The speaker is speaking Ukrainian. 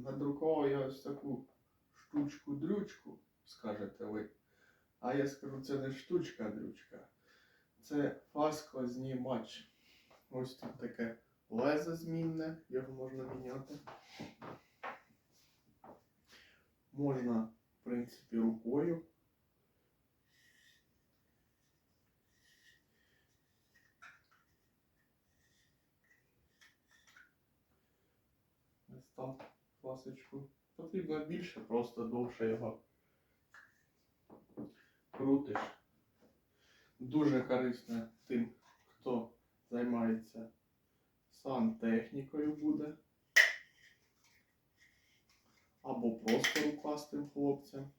надрукував я ось таку штучку-дрючку, скажете ви. А я скажу, це не штучка-дрючка. Це фаскознімач. Ось тут таке лезо змінне, його можна міняти. Можна, в принципі, рукою. Ось так, фасочку. Потрібно більше, просто довше його крутиш. Дуже корисно тим, хто займається сантехнікою буде. Або просто рукастим хлопцям.